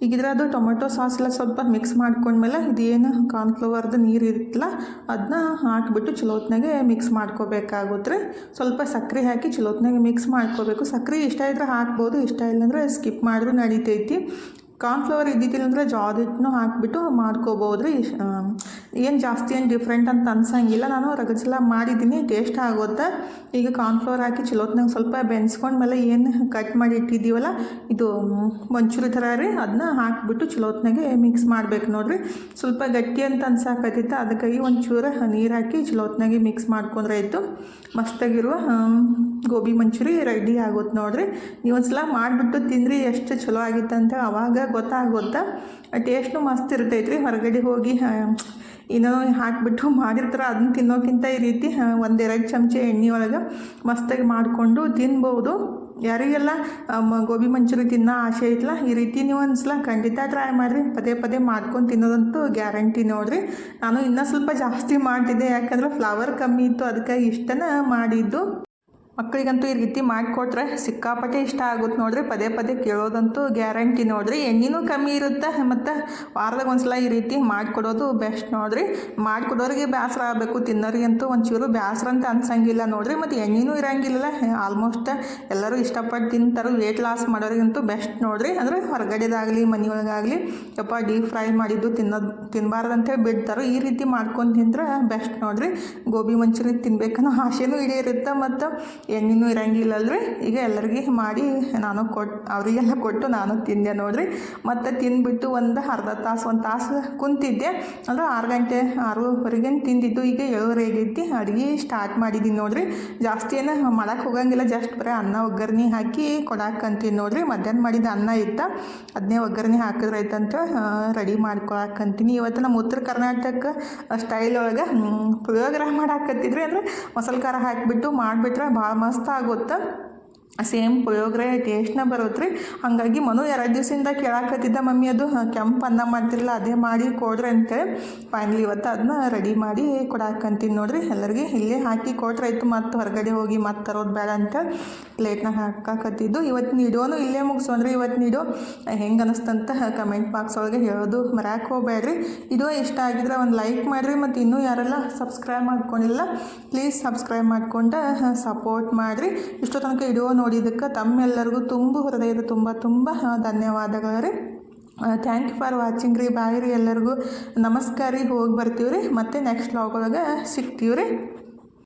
ಈಗ ಅದು ಟೊಮೆಟೊ ಸಾಸ್ ಎಲ್ಲ ಸ್ವಲ್ಪ ಮಿಕ್ಸ್ ಮಾಡ್ಕೊಂಡ್ಮೇಲೆ ಇದೇನು ಕಾರ್ನ್ಫ್ಲವರ್ದು ನೀರು ಇರುತ್ತಲ್ಲ ಅದನ್ನ ಹಾಕಿಬಿಟ್ಟು ಚಲೋತ್ನಾಗೆ ಮಿಕ್ಸ್ ಮಾಡ್ಕೋಬೇಕಾಗುತ್ತೆ. ಸ್ವಲ್ಪ ಸಕ್ಕರೆ ಹಾಕಿ ಚಲೋತ್ನಾಗೆ ಮಿಕ್ಸ್ ಮಾಡ್ಕೋಬೇಕು. ಸಕ್ಕರೆ ಇಷ್ಟ ಇದ್ರೆ ಹಾಕ್ಬೋದು, ಇಷ್ಟ ಇಲ್ಲಾಂದ್ರೆ ಸ್ಕಿಪ್ ಮಾಡಿದ್ರೂ ನಡೀತೈತಿ. ಕಾರ್ನ್ಫ್ಲವರ್ ಇದ್ದಿದ್ದಿಲ್ಲ ಅಂದರೆ ಹಿಟ್ಟನ್ನು ಹಾಕಿಬಿಟ್ಟು ಮಾಡ್ಕೋಬೋದು ರೀ ಏನು ಜಾಸ್ತಿ ಏನು ಡಿಫ್ರೆಂಟ್ ಅಂತ ಅನ್ಸಂಗಿಲ್ಲ. ನಾನು ರಗಡ್ಸಲ ಮಾಡಿದ್ದೀನಿ ಟೇಸ್ಟ್ ಆಗುತ್ತೆ ಈಗ ಕಾರ್ನ್ಫ್ಲವರ್ ಹಾಕಿ ಚಲೋತ್ನಾಗ ಸ್ವಲ್ಪ ಬೆನ್ಸ್ಕೊಂಡ್ಮೇಲೆ ಏನು ಕಟ್ ಮಾಡಿ ಇಟ್ಟಿದ್ದೀವಲ್ಲ, ಇದು ಮಂಚೂರಿ ಥರ ರೀ ಅದನ್ನ ಹಾಕಿಬಿಟ್ಟು ಚಲೋತ್ನಾಗೆ ಮಿಕ್ಸ್ ಮಾಡ್ಬೇಕು ನೋಡಿರಿ. ಸ್ವಲ್ಪ ಗಟ್ಟಿ ಅಂತ ಅನ್ಸಾಕತ್ತಿತ್ತು, ಅದಕ್ಕಾಗಿ ಒಂಚೂರು ನೀರು ಹಾಕಿ ಚಲೋತ್ನಾಗೆ ಮಿಕ್ಸ್ ಮಾಡ್ಕೊಂಡ್ರೆ ಆಯಿತು. ಮಸ್ತಾಗಿರುವ ಗೋಬಿ ಮಂಚೂರಿ ರೆಡಿ ಆಗುತ್ತೆ ನೋಡಿರಿ. ನೀವು ಒಂದ್ಸಲ ಮಾಡಿಬಿಟ್ಟು ತಿಂದ್ರಿ ಎಷ್ಟು ಚಲೋ ಆಗಿತ್ತು ಅಂತ ಅವಾಗ ಗೊತ್ತಾಗುತ್ತೆ ಟೇಸ್ಟು ಮಸ್ತ್ ಇರ್ತೈತೆ ರೀ ಹೊರಗಡೆ ಹೋಗಿ ಏನೋ ಹಾಕಿಬಿಟ್ಟು ಮಾಡಿರ್ತಾರೆ, ಅದನ್ನ ತಿನ್ನೋಕ್ಕಿಂತ ಈ ರೀತಿ ಒಂದೆರಡು ಚಮಚ ಎಣ್ಣೆ ಒಳಗೆ ಮಸ್ತಾಗಿ ಮಾಡಿಕೊಂಡು ತಿನ್ಬೋದು. ಯಾರಿಗೆಲ್ಲ ಗೋಬಿ ಮಂಚೂರಿ ತಿನ್ನೋ ಆಸೆ ಐತಲ್ಲ ಈ ರೀತಿ ನೀವು ಒಂದ್ಸಲ ಖಂಡಿತ ಟ್ರೈ ಮಾಡಿರಿ. ಪದೇ ಪದೇ ಮಾಡ್ಕೊಂಡು ತಿನ್ನೋದಂತೂ ಗ್ಯಾರಂಟಿ ನೋಡಿರಿ. ನಾನು ಇನ್ನೂ ಸ್ವಲ್ಪ ಜಾಸ್ತಿ ಮಾಡ್ತಿದ್ದೆ, ಯಾಕಂದ್ರೆ ಫ್ಲವರ್ ಕಮ್ಮಿ ಇತ್ತು, ಅದಕ್ಕಾಗಿ ಇಷ್ಟನ ಮಾಡಿದ್ದು. ಮಕ್ಕಳಿಗಂತೂ ಈ ರೀತಿ ಮಾಡಿಕೊಟ್ರೆ ಸಿಕ್ಕಾಪಟ್ಟೆ ಇಷ್ಟ ಆಗುತ್ತೆ ನೋಡ್ರಿ. ಪದೇ ಪದೇ ಕೇಳೋದಂತೂ ಗ್ಯಾರಂಟಿ ನೋಡ್ರಿ. ಎಣ್ಣೆನೂ ಕಮ್ಮಿ ಇರುತ್ತೆ ಮತ್ತು ವಾರದಾಗ ಒಂದ್ಸಲ ಈ ರೀತಿ ಮಾಡಿಕೊಡೋದು ಬೆಸ್ಟ್ ನೋಡ್ರಿ. ಮಾಡಿಕೊಡೋರಿಗೆ ಬೇಸರ ಆಗಬೇಕು. ತಿನ್ನೋರಿಗಂತೂ ಒಂಚೂರು ಬೇಸರ ಅಂತ ಅನ್ಸಂಗಿಲ್ಲ ನೋಡ್ರಿ. ಮತ್ತು ಎಣ್ಣೆನೂ ಇರಂಗಿಲ್ಲ ಆಲ್ಮೋಸ್ಟ್ ಎಲ್ಲರೂ ಇಷ್ಟಪಟ್ಟು ತಿಂತಾರೆ. ವೇಟ್ ಲಾಸ್ ಮಾಡೋರಿಗಂತೂ ಬೆಸ್ಟ್ ನೋಡ್ರಿ. ಅಂದರೆ ಹೊರಗಡೆದಾಗಲಿ, ಮನೆಯೊಳಗಾಗಲಿ, ಯಪ್ಪ ಡೀಪ್ ಫ್ರೈ ಮಾಡಿದ್ದು ತಿನ್ನೋದು ತಿನ್ನಬಾರ್ದು ಅಂತೇಳಿ ಬಿಡ್ತಾರೆ. ಈ ರೀತಿ ಮಾಡ್ಕೊಂಡು ತಿಂದ್ರೆ ಬೆಸ್ಟ್ ನೋಡ್ರಿ. ಗೋಬಿ ಮಂಚೂರಿ ತಿನ್ಬೇಕನ್ನೋ ಆಸೆನೂ ಇರುತ್ತೆ ಮತ್ತು ಎಣ್ಣೆನೂ ಇರಂಗಿಲ್ಲಲ್ರಿ. ಈಗ ಎಲ್ಲರಿಗೆ ಮಾಡಿ ನಾನು ಕೊಟ್ಟು ಅವರಿಗೆಲ್ಲ ಕೊಟ್ಟು ನಾನು ತಿಂದೆ ನೋಡ್ರಿ. ಮತ್ತು ತಿಂದ್ಬಿಟ್ಟು ಒಂದು ಅರ್ಧ ತಾಸು, ಒಂದು ತಾಸು ಕುಂತಿದ್ದೆ. ಅಂದ್ರೆ ಆರು ಗಂಟೆ ಆರೂವರೆಗೆ ತಿಂದಿದ್ದು. ಈಗ ಏಳುವರೆ ಆಗೈತಿ ಅಡುಗೆ ಸ್ಟಾರ್ಟ್ ಮಾಡಿದ್ದೀನಿ ನೋಡ್ರಿ. ಜಾಸ್ತಿ ಏನು ಮಾಡೋಕ್ಕೆ ಹೋಗಂಗಿಲ್ಲ. ಜಸ್ಟ್ ಬರೀ ಅನ್ನ, ಒಗ್ಗರಣೆ ಹಾಕಿ ಕೊಡಾಕಂತೀನಿ ನೋಡ್ರಿ. ಮಧ್ಯಾಹ್ನ ಮಾಡಿದ ಅನ್ನ ಇತ್ತು. ಅದನ್ನೇ ಒಗ್ಗರಣೆ ಹಾಕಿದ್ರೆ ಆಯ್ತಂತ ರೆಡಿ ಮಾಡ್ಕೊಳಕ್ಕಂತೀನಿ ಇವತ್ತು ನಮ್ಮ ಉತ್ತರ ಕರ್ನಾಟಕ ಸ್ಟೈಲ್ ಒಳಗೆ ಪುಳಿಯೋಗರೆ ಮಾಡಾಕತ್ತಿದ್ರಿ ಅಂದರೆ ಮಸಾಲೆ ಖಾರ ಹಾಕಿಬಿಟ್ಟು ಮಾಡಿಬಿಟ್ರೆ ಭಾಳ ಮಸ್ತ್ ಆಗುತ್ತೆ? ಸೇಮ್ ಪುಳಿಯೋಗರೆ, ಟೇಸ್ಟ್ನ ಬರುತ್ತೆ ಹಾಗಾಗಿ ಮನು ಎರಡು ದಿವಸದಿಂದ ಕೇಳಾಕತ್ತಿದ್ದ ಮಮ್ಮಿ ಅದು ಕೆಂಪು ಅನ್ನ ಮಾಡ್ತಿರಲ್ಲ, ಅದೇ ಮಾಡಿ ಕೊಡ್ರಿ ಅಂತೇಳಿ. ಫೈನಲಿ ಇವತ್ತು ಅದನ್ನ ರೆಡಿ ಮಾಡಿ ಕೊಡಾಕಂತೀನಿ ನೋಡ್ರಿ. ಎಲ್ಲರಿಗೆ ಇಲ್ಲೇ ಹಾಕಿ ಕೊಟ್ರೆ ಆಯಿತು, ಮತ್ತು ಹೊರಗಡೆ ಹೋಗಿ ಮತ್ತೆ ತರೋದು ಬೇಡ ಅಂತ ಪ್ಲೇಟ್ನಾಗ ಹಾಕಾಕತ್ತಿದ್ದು. ಇವತ್ತು ನೀಡೋನು ಇಲ್ಲೇ ಮುಗಿಸೋಂದ್ರೆ ಇವತ್ತು ನೀಡೋ ಹೆಂಗೆ ಅನ್ನಿಸ್ತಂತ ಕಮೆಂಟ್ ಬಾಕ್ಸ್ ಒಳಗೆ ಹೇಳೋದು ಮರ್ಯಾಕೆ ಹೋಗ್ಬೇಡ್ರಿ. ಇದು ಇಷ್ಟ ಆಗಿದ್ರೆ ಒಂದು ಲೈಕ್ ಮಾಡಿರಿ. ಮತ್ತು ಇನ್ನೂ ಯಾರೆಲ್ಲ ಸಬ್ಸ್ಕ್ರೈಬ್ ಮಾಡ್ಕೊಂಡಿಲ್ಲ ಪ್ಲೀಸ್ ಸಬ್ಸ್ಕ್ರೈಬ್ ಮಾಡ್ಕೊಂಡು ಸಪೋರ್ಟ್ ಮಾಡಿರಿ. ಇಷ್ಟೋ ತನಕ ವಿಡಿಯೋ ನೋಡಿದ್ದಕ್ಕೆ ತಮ್ಮೆಲ್ಲರಿಗೂ ತುಂಬ ಹೃದಯದ ತುಂಬ ತುಂಬ ಧನ್ಯವಾದಗಳು ರೀ ಥ್ಯಾಂಕ್ ಯು ಫಾರ್ ವಾಚಿಂಗ್ ರೀ. ಬಾಯ್ ರೀ ಎಲ್ಲರಿಗೂ ನಮಸ್ಕಾರ ರೀ. ಹೋಗಿ ಬರ್ತೀವಿ ರೀ. ಮತ್ತೆ ನೆಕ್ಸ್ಟ್ ಲಾಗ್ ಒಳಗೆ ಸಿಗ್ತೀವಿ ರೀ.